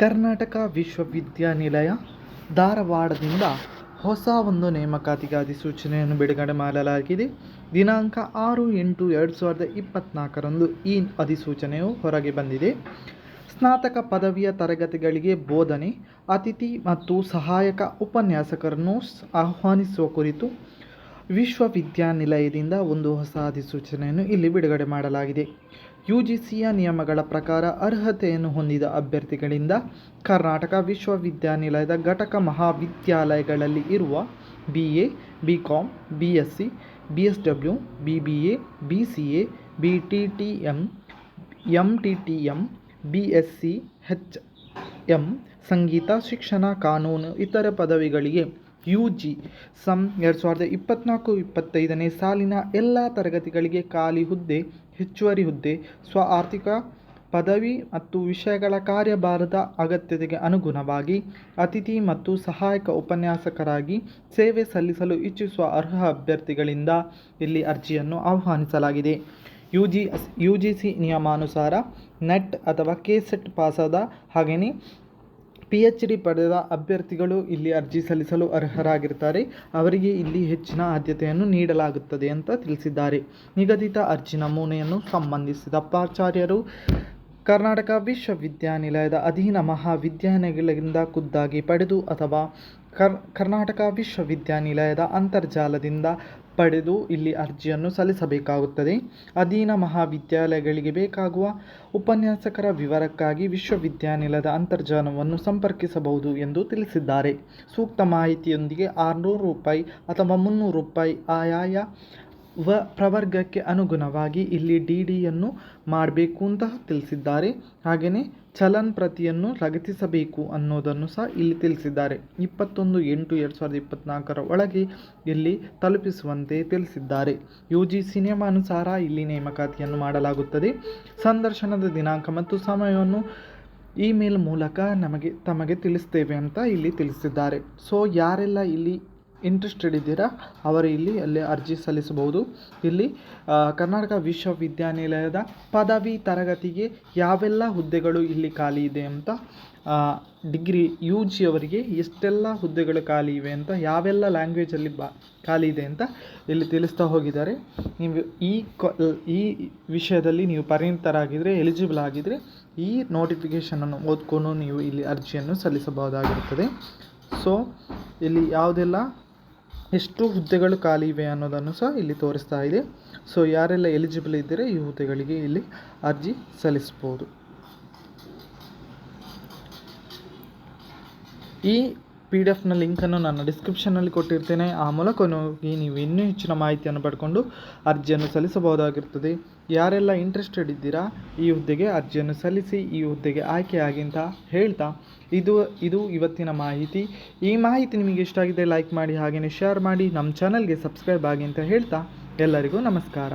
ಕರ್ನಾಟಕ ವಿಶ್ವವಿದ್ಯಾನಿಲಯ ಧಾರವಾಡದಿಂದ ಹೊಸ ಒಂದು ನೇಮಕಾತಿಗೆ ಅಧಿಸೂಚನೆಯನ್ನು ಬಿಡುಗಡೆ ಮಾಡಲಾಗಿದೆ. ದಿನಾಂಕ ಆರು ಎಂಟು ಎರಡು ಸಾವಿರದ ಇಪ್ಪತ್ತ್ನಾಲ್ಕರಂದು ಈ ಅಧಿಸೂಚನೆಯು ಹೊರಗೆ ಬಂದಿದೆ. ಸ್ನಾತಕ ಪದವಿಯ ತರಗತಿಗಳಿಗೆ ಬೋಧನೆ, ಅತಿಥಿ ಮತ್ತು ಸಹಾಯಕ ಉಪನ್ಯಾಸಕರನ್ನು ಆಹ್ವಾನಿಸುವ ಕುರಿತು ವಿಶ್ವವಿದ್ಯಾನಿಲಯದಿಂದ ಒಂದು ಹೊಸ ಅಧಿಸೂಚನೆಯನ್ನು ಇಲ್ಲಿ ಬಿಡುಗಡೆ ಮಾಡಲಾಗಿದೆ. ಯು ಜಿ ಸಿಯ ನಿಯಮಗಳ ಪ್ರಕಾರ ಅರ್ಹತೆಯನ್ನು ಹೊಂದಿದ ಅಭ್ಯರ್ಥಿಗಳಿಂದ ಕರ್ನಾಟಕ ವಿಶ್ವವಿದ್ಯಾನಿಲಯದ ಘಟಕ ಮಹಾವಿದ್ಯಾಲಯಗಳಲ್ಲಿ ಇರುವ B A B com B S C B S W B B A B C A B T T M M T T M B S C H M ಸಂಗೀತ, ಶಿಕ್ಷಣ, ಕಾನೂನು, ಇತರ ಪದವಿಗಳಿಗೆ ಯು ಜಿ ಸಂ ಎರಡು ಸಾವಿರದ ಇಪ್ಪತ್ತ್ನಾಲ್ಕು ಇಪ್ಪತ್ತೈದನೇ ಸಾಲಿನ ಎಲ್ಲ ತರಗತಿಗಳಿಗೆ ಖಾಲಿ ಹುದ್ದೆ, ಹೆಚ್ಚುವರಿ ಹುದ್ದೆ, ಸ್ವ ಆರ್ಥಿಕ ಪದವಿ ಮತ್ತು ವಿಷಯಗಳ ಕಾರ್ಯಭಾರದ ಅಗತ್ಯತೆಗೆ ಅನುಗುಣವಾಗಿ ಅತಿಥಿ ಮತ್ತು ಸಹಾಯಕ ಉಪನ್ಯಾಸಕರಾಗಿ ಸೇವೆ ಸಲ್ಲಿಸಲು ಇಚ್ಛಿಸುವ ಅರ್ಹ ಅಭ್ಯರ್ಥಿಗಳಿಂದ ಇಲ್ಲಿ ಅರ್ಜಿಯನ್ನು ಆಹ್ವಾನಿಸಲಾಗಿದೆ. U G U G C ನಿಯಮಾನುಸಾರ ನೆಟ್ ಅಥವಾ ಕೆ ಸೆಟ್ ಪಾಸಾದ ಹಾಗೆಯೇ ಪಿ ಎಚ್ ಡಿ ಪಡೆದ ಅಭ್ಯರ್ಥಿಗಳು ಇಲ್ಲಿ ಅರ್ಜಿ ಸಲ್ಲಿಸಲು ಅರ್ಹರಾಗಿರ್ತಾರೆ ಅವರಿಗೆ ಇಲ್ಲಿ ಹೆಚ್ಚಿನ ಆದ್ಯತೆಯನ್ನು ನೀಡಲಾಗುತ್ತದೆ ಅಂತ ತಿಳಿಸಿದ್ದಾರೆ. ನಿಗದಿತ ಅರ್ಜಿ ನಮೂನೆಯನ್ನು ಸಂಬಂಧಿಸಿದ ಪ್ರಾಚಾರ್ಯರು ಕರ್ನಾಟಕ ವಿಶ್ವವಿದ್ಯಾನಿಲಯದ ಅಧೀನ ಮಹಾವಿದ್ಯಾಲಯಗಳಿಂದ ಖುದ್ದಾಗಿ ಪಡೆದು ಅಥವಾ ಕರ್, ಕರ್ನಾಟಕ ವಿಶ್ವವಿದ್ಯಾನಿಲಯದ ಅಂತರ್ಜಾಲದಿಂದ ಪಡೆದು ಇಲ್ಲಿ ಅರ್ಜಿಯನ್ನು ಸಲ್ಲಿಸಬೇಕಾಗುತ್ತದೆ. ಅಧೀನ ಮಹಾವಿದ್ಯಾಲಯಗಳಿಗೆ ಬೇಕಾಗುವ ಉಪನ್ಯಾಸಕರ ವಿವರಕ್ಕಾಗಿ ವಿಶ್ವವಿದ್ಯಾನಿಲಯದ ಅಂತರ್ಜಾಲವನ್ನು ಸಂಪರ್ಕಿಸಬಹುದು ಎಂದು ತಿಳಿಸಿದ್ದಾರೆ. ಸೂಕ್ತ ಮಾಹಿತಿಯೊಂದಿಗೆ ಆರುನೂರು ರೂಪಾಯಿ ಅಥವಾ ಮುನ್ನೂರು ರೂಪಾಯಿ ಆಯಾಯ ವ ಪ್ರವರ್ಗಕ್ಕೆ ಅನುಗುಣವಾಗಿ ಇಲ್ಲಿ ಡಿ ಡಿಯನ್ನು ಮಾಡಬೇಕು ಅಂತ ತಿಳಿಸಿದ್ದಾರೆ. ಹಾಗೆಯೇ ಚಲನ್ ಪ್ರತಿಯನ್ನು ಲಗತ್ತಿಸಬೇಕು ಅನ್ನೋದನ್ನು ಸಹ ಇಲ್ಲಿ ತಿಳಿಸಿದ್ದಾರೆ. ಇಪ್ಪತ್ತೊಂದು ಎಂಟು ಎರಡು ಸಾವಿರದ ಇಪ್ಪತ್ತ್ನಾಲ್ಕರ ಒಳಗೆ ಇಲ್ಲಿ ತಲುಪಿಸುವಂತೆ ತಿಳಿಸಿದ್ದಾರೆ. ಯು ಜಿ ಸಿನಿಮಾನುಸಾರ ಇಲ್ಲಿ ನೇಮಕಾತಿಯನ್ನು ಮಾಡಲಾಗುತ್ತದೆ. ಸಂದರ್ಶನದ ದಿನಾಂಕ ಮತ್ತು ಸಮಯವನ್ನು ಇಮೇಲ್ ಮೂಲಕ ನಮಗೆ ತಮಗೆ ತಿಳಿಸ್ತೇವೆ ಅಂತ ಇಲ್ಲಿ ತಿಳಿಸಿದ್ದಾರೆ. ಸೊ, ಯಾರೆಲ್ಲ ಇಲ್ಲಿ ಇಂಟ್ರೆಸ್ಟೆಡ್ ಇದ್ದೀರಾ, ಅವರು ಇಲ್ಲಿ ಅಲ್ಲಿ ಅರ್ಜಿ ಸಲ್ಲಿಸಬಹುದು. ಇಲ್ಲಿ ಕರ್ನಾಟಕ ವಿಶ್ವವಿದ್ಯಾನಿಲಯದ ಪದವಿ ತರಗತಿಗೆ ಯಾವೆಲ್ಲ ಹುದ್ದೆಗಳು ಇಲ್ಲಿ ಖಾಲಿ ಇದೆ ಅಂತ ಡಿಗ್ರಿ ಯು ಜಿ ಅವರಿಗೆ ಎಷ್ಟೆಲ್ಲ ಹುದ್ದೆಗಳು ಖಾಲಿ ಇವೆ ಅಂತ, ಯಾವೆಲ್ಲ ಲ್ಯಾಂಗ್ವೇಜಲ್ಲಿ ಬಾ, ಖಾಲಿ ಇದೆ ಅಂತ ಇಲ್ಲಿ ತಿಳಿಸ್ತಾ ಹೋಗಿದ್ದಾರೆ. ನೀವು ಈ ಈ ವಿಷಯದಲ್ಲಿ ನೀವು ಪರಿಣಿತರಾಗಿದ್ದರೆ ಎಲಿಜಿಬಲ್ ಆಗಿದ್ದರೆ ಈ ನೋಟಿಫಿಕೇಷನನ್ನು ಓದ್ಕೊಂಡು ನೀವು ಇಲ್ಲಿ ಅರ್ಜಿಯನ್ನು ಸಲ್ಲಿಸಬಹುದಾಗಿರುತ್ತದೆ. ಸೊ ಇಲ್ಲಿ ಯಾವುದೆಲ್ಲ ಎಷ್ಟು ಹುದ್ದೆಗಳು ಖಾಲಿ ಇವೆ ಅನ್ನೋದನ್ನು ಸಹ ಇಲ್ಲಿ ತೋರಿಸ್ತಾ ಇದೆ. ಸೊ ಯಾರೆಲ್ಲ ಎಲಿಜಿಬಲ್ ಇದ್ದರೆ, ಈ ಹುದ್ದೆಗಳಿಗೆ ಇಲ್ಲಿ ಅರ್ಜಿ ಸಲ್ಲಿಸ್ಬೋದು. ಈ ಪಿ ಡಿ ಎಫ್ನ ಲಿಂಕನ್ನು ನಾನು ಡಿಸ್ಕ್ರಿಪ್ಷನ್ನಲ್ಲಿ ಕೊಟ್ಟಿರ್ತೇನೆ. ಆ ಮೂಲಕ ಹೋಗಿ ನೀವು ಇನ್ನೂ ಹೆಚ್ಚಿನ ಮಾಹಿತಿಯನ್ನು ಪಡ್ಕೊಂಡು ಅರ್ಜಿಯನ್ನು ಸಲ್ಲಿಸಬಹುದಾಗಿರ್ತದೆ ಯಾರೆಲ್ಲ ಇಂಟ್ರೆಸ್ಟೆಡ್ ಇದ್ದೀರಾ ಈ ಹುದ್ದೆಗೆ ಅರ್ಜಿಯನ್ನು ಸಲ್ಲಿಸಿ, ಈ ಹುದ್ದೆಗೆ ಆಯ್ಕೆಯಾಗಿ ಅಂತ ಹೇಳ್ತಾ ಇದು ಇದು ಇವತ್ತಿನ ಮಾಹಿತಿ. ಈ ಮಾಹಿತಿ ನಿಮಗೆ ಇಷ್ಟ ಆಗಿದೆ ಲೈಕ್ ಮಾಡಿ, ಹಾಗೆಯೇ ಶೇರ್ ಮಾಡಿ, ನಮ್ಮ ಚಾನಲ್ಗೆ ಸಬ್ಸ್ಕ್ರೈಬ್ ಆಗಿ ಅಂತ ಹೇಳ್ತಾ ಎಲ್ಲರಿಗೂ ನಮಸ್ಕಾರ.